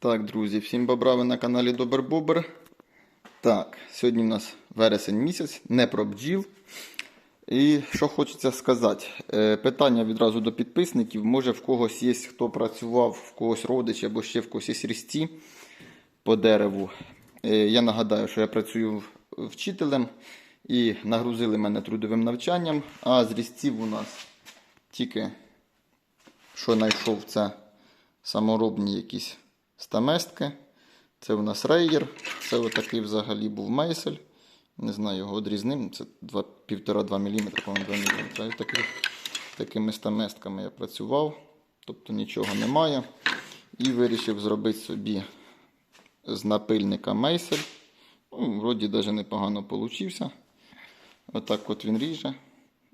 Так, друзі, всім бобра, ви на каналі Добер Бобер. Так, сьогодні у нас вересень місяць, не про бджіл. І що хочеться сказати, Е, питання відразу до підписників. Може в когось є, хто працював, в когось родич або ще в когось є різці по дереву. Е, Я нагадаю, що я працюю вчителем і нагрузили мене трудовим навчанням, а з різців у нас тільки що знайшов це саморобні якісь стаместки. Це у нас рейєр. Це отакий взагалі був мейсель. Не знаю його одрізним. Це 1,5-2 мм, по-моєму, 2 мм. І такими стаместками я працював. Тобто нічого немає. І вирішив зробити собі з напильника мейсель. Ну, вроді навіть непогано получився. Отак от він ріже.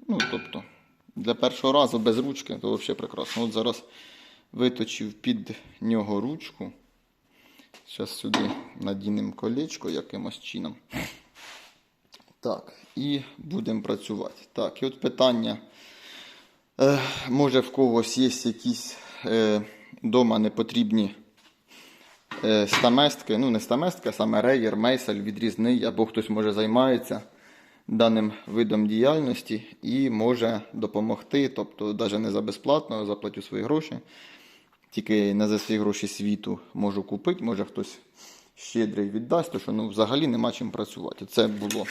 Ну, тобто, для першого разу без ручки, то взагалі прекрасно. От зараз виточив під нього ручку. Зараз сюди надінемо колечко якимось чином. Так, і будемо працювати. Так, і от питання. Е, може в когось є якісь е, дома непотрібні е, стаместки, ну не стаместки, а саме рейер, мейсель, відрізний, або хтось може займається даним видом діяльності і може допомогти, тобто навіть не за безплатно, заплатю свої гроші. Тільки не за свої гроші світу можу купити, може хтось щедрий віддасть, то що ну, взагалі нема чим працювати. Це було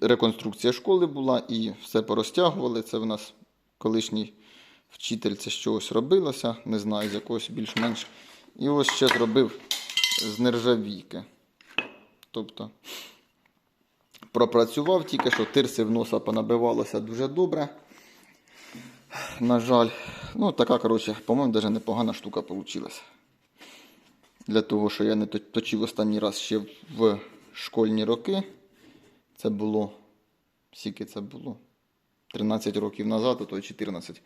реконструкція школи була і все порозтягували. Це в нас колишній вчитель це чогось робилося, не знаю, з якогось більш-менш. І ось ще зробив з нержавійки. Тобто пропрацював тільки що тирси в носа понабивалося дуже добре. На жаль, ну така, коротше, по-моєму, навіть непогана штука вийшла. Для того, що я не точив останній раз ще в школьні роки. Це було. Скільки це було? 13 років назад, а то й 14.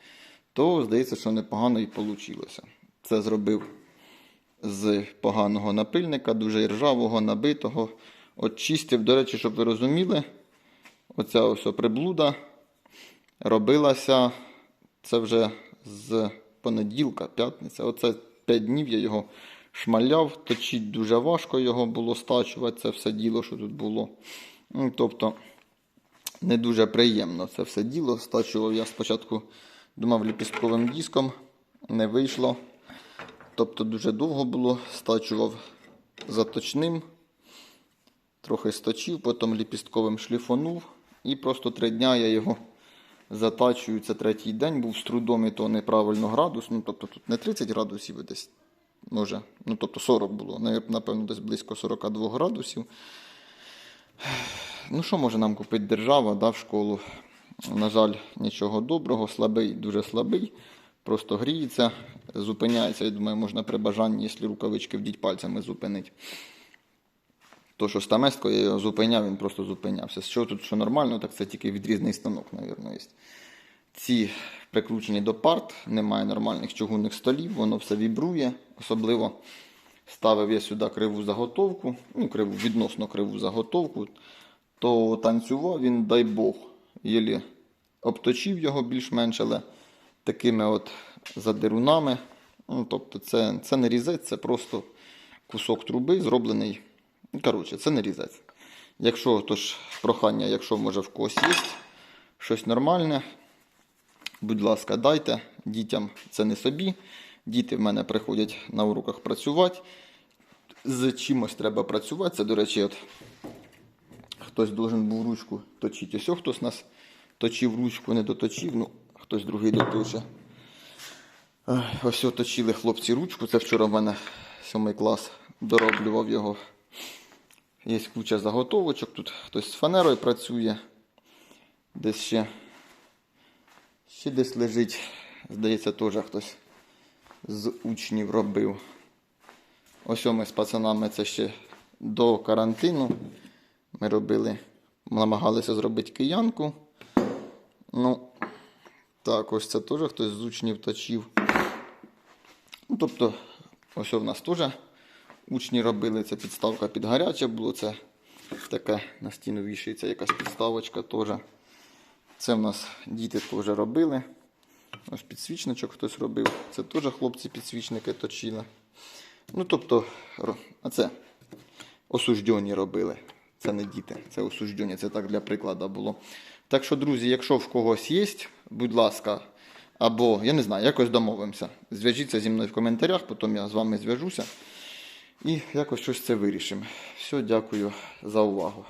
То здається, що непогано і вийшло. Це зробив з поганого напильника, дуже ржавого, набитого. Очистив, до речі, щоб ви розуміли, оця ось приблуда робилася це вже з понеділка, п'ятниця. Оце 5 днів я його шмаляв, точить дуже важко його було стачувати, це все діло, що тут було. Ну, тобто, не дуже приємно це все діло. Стачував я спочатку, думав, ліпістковим диском, не вийшло. Тобто дуже довго було, стачував заточним, трохи сточив, потім ліпістковим шліфонув. І просто три дня я його затачую. Це третій день, був з трудом і то неправильно градус. Ну, тобто тут не 30 градусів, а десь може, ну тобто 40 було, напевно, десь близько 42 градусів. Ну, що може нам купити держава да, в школу? На жаль, нічого доброго, слабий, дуже слабий. Просто гріється, зупиняється. Я думаю, можна при бажанні, якщо рукавички вдіть пальцями зупинити. То, що стаместкою я його зупиняв, він просто зупинявся. Що тут, що нормально, так це тільки відрізний станок, мабуть, є. Ці прикручені до парт, немає нормальних чугунних столів, воно все вібрує. Особливо ставив я сюди криву заготовку, ну, криву, відносно криву заготовку, то танцював він, дай Бог, єлі обточив його більш-менш, але такими от задирунами. Ну, тобто це, це не різець, це просто кусок труби зроблений. Ну, Коротше, це не різець. Якщо тож прохання, якщо може в когось є щось нормальне, будь ласка, дайте дітям це не собі. Діти в мене приходять на уроках працювати. З чимось треба працювати. Це, до речі, от хтось должен був ручку точити. Ось хтось нас точив ручку, не доточив, ну хтось другий доточив. Ось точили хлопці ручку. Це вчора в мене сьомий клас дороблював його. Є куча заготовочок. Тут хтось з фанерою працює. Десь ще, ще десь лежить. Здається, теж хтось з учнів робив. Ось ми з пацанами це ще до карантину. Ми робили, намагалися зробити киянку. Ну, так, ось це теж хтось з учнів точив. Ну, тобто, ось у нас теж учні робили. Це підставка під гаряче було. Це таке на стіну вішається якась підставочка теж. Це в нас діти теж робили. Ось підсвічничок хтось робив. Це теж хлопці підсвічники точили. Ну, тобто, а це осуждені робили. Це не діти, це осуждені, це так для прикладу було. Так що, друзі, якщо в когось є, будь ласка, або я не знаю, якось домовимося. Зв'яжіться зі мною в коментарях, потім я з вами зв'яжуся і якось щось це вирішимо. Все, дякую за увагу.